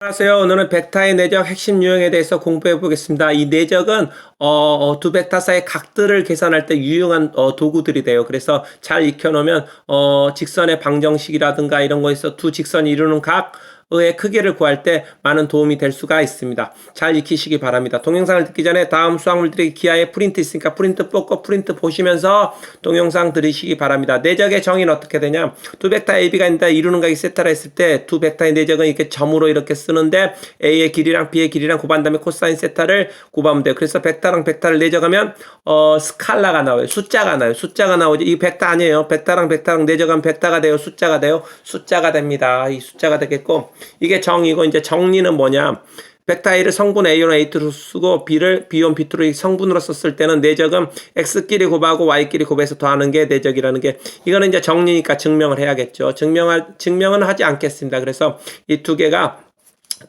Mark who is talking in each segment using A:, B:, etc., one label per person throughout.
A: 안녕하세요. 오늘은 벡터의 내적 핵심 유형에 대해서 공부해 보겠습니다. 이 내적은 어, 어, 두 벡터 사이의 각들을 계산할 때 유용한 어, 도구들이 돼요. 그래서 잘 익혀놓으면 어, 직선의 방정식이라든가 이런 거에서 두 직선이 이루는 각 의 크기를 구할 때 많은 도움이 될 수가 있습니다. 잘 익히시기 바랍니다. 동영상을 듣기 전에 다음 수학물들의 기하에 프린트 있으니까 프린트 뽑고 프린트 보시면서 동영상 들으시기 바랍니다. 내적의 정의는 어떻게 되냐? 두 벡터 AB가 있는데 이루는 각이 세타라 했을 때 두 벡터의 내적은 이렇게 점으로 이렇게 쓰는데 A의 길이랑 B의 길이랑 곱한 다음에 코사인 세타를 곱하면 돼요. 그래서 벡터랑 벡터를 내적하면 어 스칼라가 나와요. 숫자가 나요. 숫자가 나오죠. 이 벡터 아니에요. 벡터랑 벡터랑 내적하면 벡터가 돼요. 숫자가 돼요. 숫자가 됩니다. 이 숫자가 되겠고 이게 정이고 이제 정리는 뭐냐? A를 성분 A1, A2로 쓰고 B를 B1, B2로 성분으로 썼을 때는 내적은 X끼리 곱하고 Y끼리 곱해서 더하는 게 내적이라는 게 이거는 이제 정리니까 증명을 해야겠죠. 증명할 증명은 하지 않겠습니다. 그래서 이 두 개가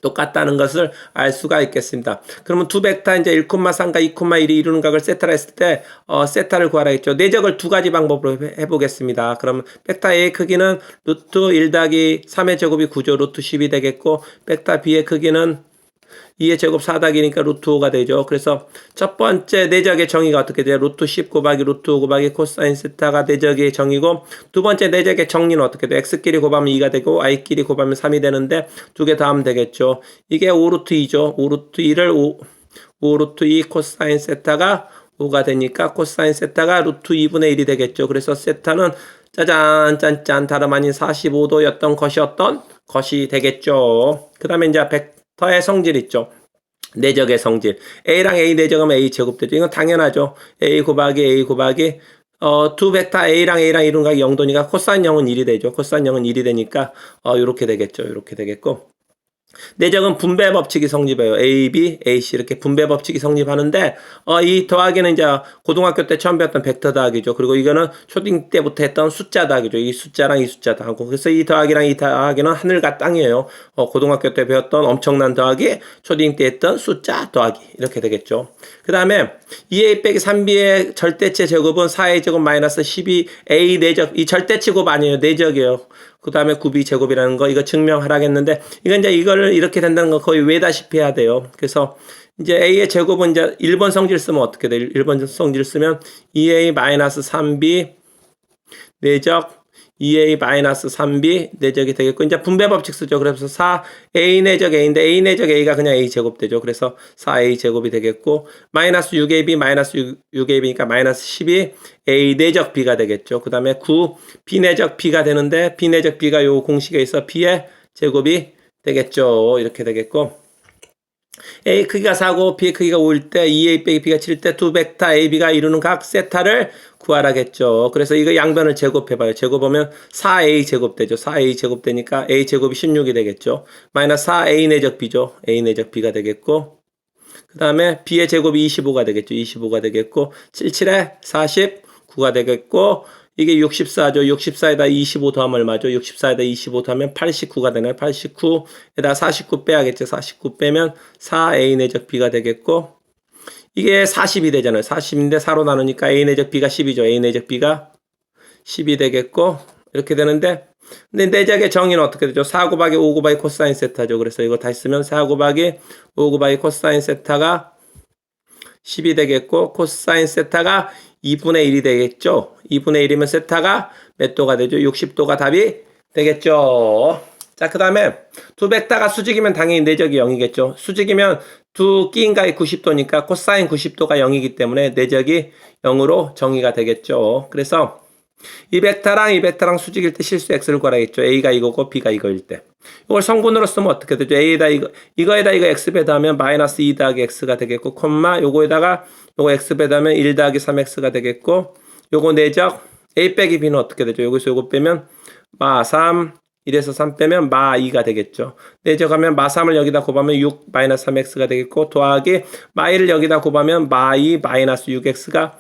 A: 똑같다는 것을 알 수가 있겠습니다. 그러면 두 벡터 이제 1,3과 2,1이 이루는 각을 세타라 했을 때 어, 세타를 구하라겠죠. 내적을 두 가지 방법으로 해- 해보겠습니다. 그러면 벡터 A의 크기는 루트 1 더하기 3의 제곱이 9죠. 루트 10이 되겠고 벡터 B의 크기는 2의 제곱 4닥이니까 루트 5가 되죠. 그래서 첫 번째 내적의 정의가 어떻게 돼요? 루트 10 곱하기 루트 5 곱하기 코사인 세타가 내적의 정의고 두 번째 내적의 정리는 어떻게 돼요? x끼리 곱하면 2가 되고 i끼리 곱하면 3이 되는데 두 개 다 하면 되겠죠. 이게 5루트 2죠. 5루트 2를 5, 5루트 2 코사인 세타가 5가 되니까 코사인 세타가 루트 2분의 1이 되겠죠. 그래서 세타는 짜잔 짠짠 다름 아닌 45도였던 것이었던 것이 되겠죠. 그 다음에 이제 100 더의 성질 있죠. 내적의 성질. A랑 A 내적하면 A 제곱되죠. 이건 당연하죠. A 곱하기 A 곱하기 어, 두 베타 A랑 A랑 이룬 각이 0도니까 코사인 0은 1이 되죠. 코사인 0은 1이 되니까 어, 요렇게 되겠죠. 요렇게 되겠고 내적은 분배 법칙이 성립해요. A, B, A, C 이렇게 분배 법칙이 성립하는데 어, 이 더하기는 이제 고등학교 때 처음 배웠던 벡터 더하기죠. 그리고 이거는 초딩 때부터 했던 숫자 더하기죠. 이 숫자랑 이 숫자 더하고 그래서 이 더하기랑 이 더하기는 하늘과 땅이에요. 어, 고등학교 때 배웠던 엄청난 더하기, 초딩 때 했던 숫자 더하기 이렇게 되겠죠. 그 다음에 2A 빼기 3B의 절대체 제곱은 4A 제곱 마이너스 12A 내적 이 절대치 곱 아니에요. 내적이에요. 그 다음에 9B 제곱이라는 거 이거 증명하라겠는데 이건 이제 이거를 이렇게 된다는 거 거의 외다시피 해야 돼요. 그래서 이제 A의 제곱은 이제 1번 성질 쓰면 어떻게 돼? 1번 성질 쓰면 2A 마이너스 3B 내적 2A 마이너스 3B 내적이 되겠고 이제 분배 법칙 쓰죠. 그래서 4A 내적 A인데 A 내적 A가 그냥 A 제곱 되죠. 그래서 4A 제곱이 되겠고 마이너스 6AB 마이너스 6, 6AB니까 마이너스 12 A 내적 B가 되겠죠. 그 다음에 9 B 내적 B가 되는데 B 내적 B가 요 공식에 있어 B의 제곱이 되겠죠. 이렇게 되겠고 A 크기가 4고 B의 크기가 5일 때 2A 빼기 B가 7일 때 두 벡터 AB가 이루는 각 세타를 구하라겠죠. 그래서 이거 양변을 제곱해봐요. 제곱하면 4A 제곱 되죠. 4A 제곱 되니까 A 제곱이 16이 되겠죠. 마이너스 4A 내적 B죠. A 내적 B가 되겠고 그 다음에 B의 제곱이 25가 되겠죠. 25가 되겠고 77에 49가 되겠고 이게 64죠. 64에다 25 더하면 얼마죠? 64에다 25 더하면 89가 되나요? 89에다 49 빼야겠죠. 49 빼면 4A 내적 B가 되겠고 이게 40이 되잖아요. 40인데 4로 나누니까 A 내적 B가 10이죠. A 내적 B가 10이 되겠고 이렇게 되는데 근데 내적의 정의는 어떻게 되죠? 4 곱하기 5 곱하기 코사인 세타죠. 그래서 이거 다시 쓰면 4 곱하기 5 곱하기 코사인 세타가 10이 되겠고 코사인 세타가 2분의 1이 되겠죠. 2분의 1이면 세타가 몇 도가 되죠? 60도가 답이 되겠죠. 자, 그 다음에 두 벡터가 수직이면 당연히 내적이 0이겠죠. 수직이면 두 끼인가에 90도니까 코사인 90도가 0이기 때문에 내적이 0으로 정의가 되겠죠. 그래서 이 벡터랑 이 벡터랑 수직일 때 실수 x를 구하라겠죠. a가 이거고 b가 이거일 때. 이걸 성분으로 쓰면 어떻게 되죠? a에다 이거 이거에다 이거 x 배다하면 마이너스 2 더하기 x가 되겠고 콤마 요거에다가 요거 x 배다하면 1 더하기 3x가 되겠고 요거 내적 a 빼기 b는 어떻게 되죠? 여기서 요거 빼면 마 3, 1에서 3 빼면 마 2가 되겠죠. 내적하면 마 3을 여기다 곱하면 6 마이너스 3x가 되겠고 더하기 마 1을 여기다 곱하면 마 2 마이너스 6x가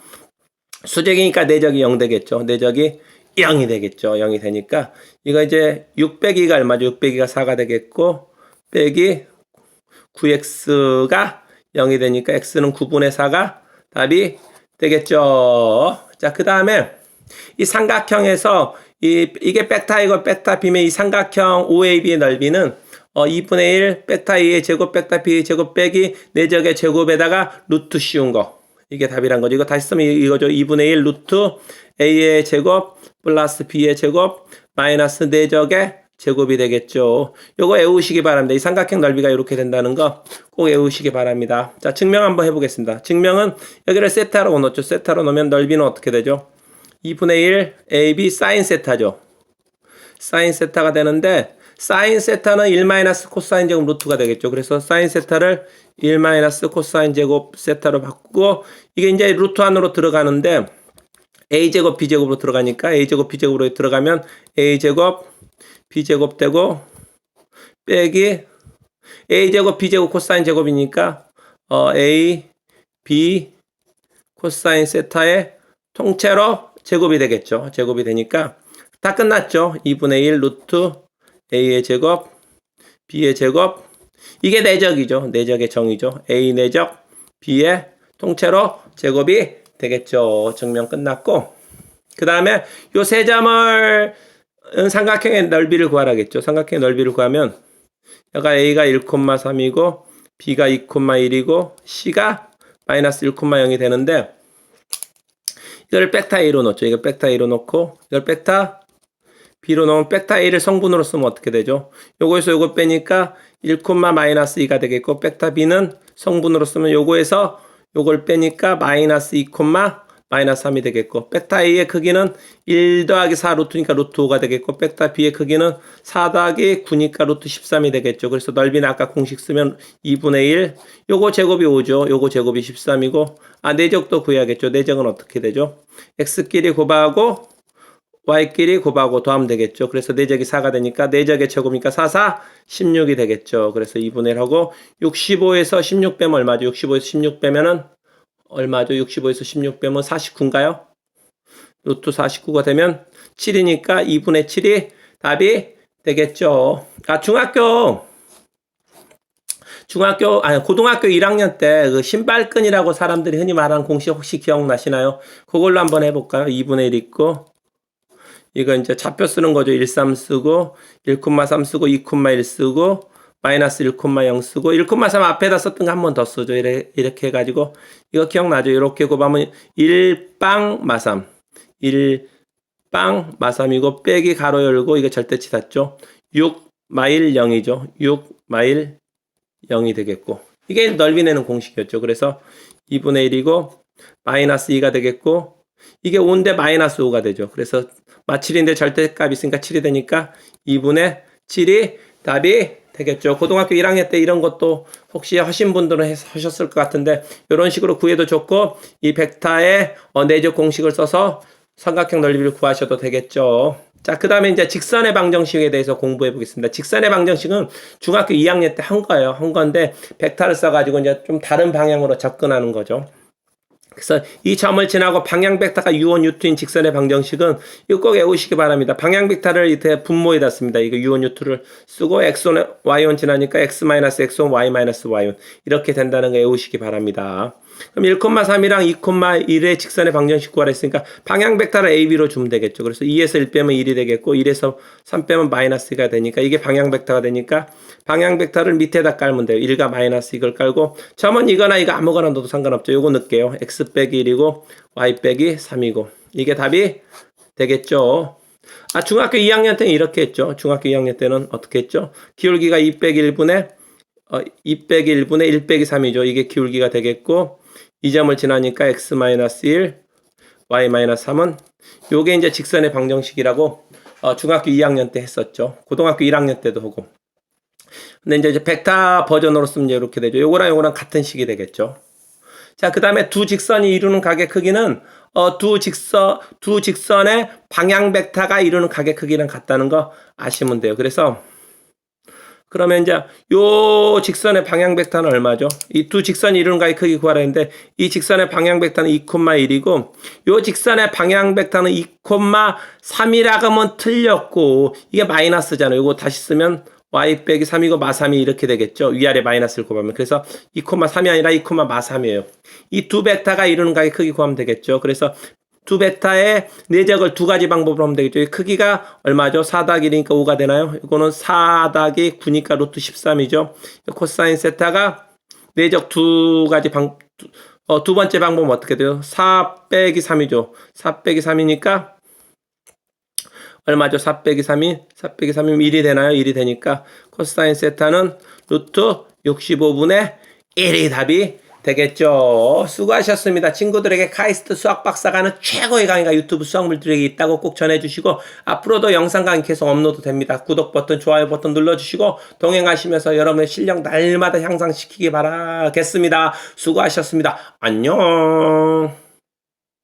A: 수직이니까 내적이 0 되겠죠. 내적이 0이 되겠죠. 0이 되니까 이거 이제 6 빼기가 얼마죠? 6 빼기가 4가 되겠고 빼기 9x가 0이 되니까 x는 9분의 4가 답이 되겠죠. 자, 그 다음에 이 삼각형에서 이, 이게 벡터 이거 벡터 비면 이 삼각형 OAB의 넓이는 어, 2분의 1 벡터 A의 제곱 벡터 B의 제곱 빼기 내적의 제곱에다가 루트 씌운 거. 이게 답이란 거죠. 이거 다시 쓰면 이- 이거죠. 2분의 1 루트 A의 제곱 플러스 B의 제곱 마이너스 내적의 제곱이 되겠죠. 요거 외우시기 바랍니다. 이 삼각형 넓이가 이렇게 된다는 거 꼭 외우시기 바랍니다. 자, 증명 한번 해보겠습니다. 증명은 여기를 세타로 넣었죠. 세타로 넣으면 넓이는 어떻게 되죠? 2분의 1 AB 사인 세타죠. 사인 세타가 되는데 사인 세타는 1 마이너스 코사인 제곱 루트가 되겠죠. 그래서 사인 세타를 1 마이너스 코사인 제곱 세타로 바꾸고 이게 이제 루트 안으로 들어가는데 a 제곱 b 제곱으로 들어가니까 a 제곱 b 제곱으로 들어가면 a 제곱 b 제곱 되고 빼기 a 제곱 b 제곱 코사인 제곱이니까 어 a b 코사인 세타의 통째로 제곱이 되겠죠. 제곱이 되니까 다 끝났죠. 2분의 1 루트 a의 제곱 b의 제곱 이게 내적이죠. 내적의 정의죠. a 내적 b의 통째로 제곱이 되겠죠. 증명 끝났고 그 다음에 요 세 점을 음, 삼각형의 넓이를 구하라겠죠. 삼각형의 넓이를 구하면 여가 a가 1,3이고 b가 2,1이고 c가 마이너스 1,0이 되는데 이걸 벡터 a로 넣죠. 이거 벡터 a로 넣고 이걸 벡터 b로 넣으면 벡터 a를 성분으로 쓰면 어떻게 되죠? 요거에서 요거 빼니까 1, 마이너스 2가 되겠고 벡터 b는 성분으로 쓰면 요거에서 요걸 빼니까 마이너스 2, 마이너스 3이 되겠고 벡터 a의 크기는 1 더하기 4 루트니까 루트 5가 되겠고 벡터 b의 크기는 4 더하기 9니까 루트 13이 되겠죠. 그래서 넓이는 아까 공식 쓰면 2분의 1 요거 제곱이 5죠. 요거 제곱이 13이고 아 내적도 구해야겠죠. 내적은 어떻게 되죠? x끼리 곱하고 y끼리 곱하고 더하면 되겠죠. 그래서 내적이 4가 되니까 내적의 제곱이니까 4, 4, 16이 되겠죠. 그래서 2분의 1 하고 65에서 16 빼면 얼마죠? 65에서 16 빼면은 얼마죠? 65에서 16 빼면 49인가요? 루트 49가 되면 7이니까 2분의 7이 답이 되겠죠. 아, 중학교, 중학교, 아니, 고등학교 1학년 때 그 신발끈이라고 사람들이 흔히 말하는 공식 혹시 기억나시나요? 그걸로 한번 해볼까요? 2분의 1 있고, 이거 이제 좌표 쓰는 거죠. 1, 3 쓰고, 1,3 쓰고, 2,1 쓰고, 마이너스 1,0 쓰고 1,3 앞에다 썼던 거 한 번 더 쓰죠. 이렇게, 이렇게 해가지고 이거 기억나죠? 이렇게 곱하면 1빵 마삼 1빵 마삼이고 빼기 가로 열고 이거 절대치 닫죠. 6 마일 0이죠. 6 마일 0이 되겠고 이게 넓이 내는 공식이었죠. 그래서 2분의 1이고 마이너스 2가 되겠고 이게 5인데 마이너스 5가 되죠. 그래서 마7인데 절대값이 있으니까 7이 되니까 2분의 7이 답이 되겠죠. 고등학교 1학년 때 이런 것도 혹시 하신 분들은 해- 하셨을 것 같은데 이런 식으로 구해도 좋고 이 벡터의 어, 내적 공식을 써서 삼각형 넓이를 구하셔도 되겠죠. 자, 그 다음에 이제 직선의 방정식에 대해서 공부해 보겠습니다. 직선의 방정식은 중학교 2학년 때 한 거예요. 한 건데 벡터를 써가지고 이제 좀 다른 방향으로 접근하는 거죠. 그래서 이 점을 지나고 방향 벡터가 U1, U2인 직선의 방정식은 이거 꼭 외우시기 바랍니다. 방향 벡터를 이렇게 분모에다 씁니다. 이거 U1, U2를 쓰고 X1, Y1 지나니까 X-X1, Y-Y1 이렇게 된다는 거 외우시기 바랍니다. 그럼 1,3이랑 2,1의 직선의 방정식 구하라 했으니까 방향 벡터를 AB로 주면 되겠죠. 그래서 2에서 1 빼면 1이 되겠고 1에서 3 빼면 마이너스가 되니까 이게 방향 벡터가 되니까 방향 벡터를 밑에다 깔면 돼요. 1과 마이너스 이걸 깔고 점은 이거나 이거 아무거나 넣어도 상관없죠. 요거 넣을게요. x 빼기 1이고 y 빼기 3이고 이게 답이 되겠죠. 아 중학교 2학년 때는 이렇게 했죠. 중학교 2학년 때는 어떻게 했죠? 기울기가 2 빼기 1분의 어, 2 빼기 1분의 1 빼기 3이죠. 이게 기울기가 되겠고 이 점을 지나니까 x 마이너스 1 y 마이너스 3은 요게 이제 직선의 방정식이라고 어, 중학교 2학년 때 했었죠. 고등학교 1학년 때도 하고. 근데 이제 이제 벡터 버전으로 쓰면 이렇게 되죠. 요거랑 요거랑 같은 식이 되겠죠. 자, 그 다음에 두 직선이 이루는 각의 크기는 어, 두 직선 두 직선의 방향 벡터가 이루는 각의 크기랑 같다는 거 아시면 돼요. 그래서 그러면 이제 요 직선의 방향 벡터는 얼마죠? 이 두 직선이 이루는 각의 크기 구하라 했는데 이 직선의 방향 벡터는 2,1이고 요 직선의 방향 벡터는 2,3이라고 하면 틀렸고 이게 마이너스잖아요. 요거 다시 쓰면 y 빼기 3이고 마3이 이렇게 되겠죠. 위아래 마이너스를 곱하면. 그래서 2,3이 아니라 2, 마3이에요. 이 두 벡터가 이루는 각의 크기 구하면 되겠죠. 그래서 두 베타의 내적을 두 가지 방법으로 하면 되겠죠. 이 크기가 얼마죠? 4 더하기 1이니까 5가 되나요? 이거는 4 더하기 9니까 루트 13이죠. 코사인 세타가 내적 두 가지 방, 두, 어, 두 번째 방법은 어떻게 돼요? 4 빼기 3이죠. 4 빼기 3이니까 얼마죠? 4 빼기 3이 4 빼기 3이면 1이 되나요? 1이 되니까 코사인 세타는 루트 65분의 1이 답이 되겠죠. 수고하셨습니다. 친구들에게 카이스트 수학 박사가 하는 최고의 강의가 유튜브 수학 물들에게 있다고 꼭 전해주시고 앞으로도 영상 강의 계속 업로드 됩니다. 구독 버튼, 좋아요 버튼 눌러주시고 동행하시면서 여러분의 실력 날마다 향상시키기 바라겠습니다. 수고하셨습니다. 안녕.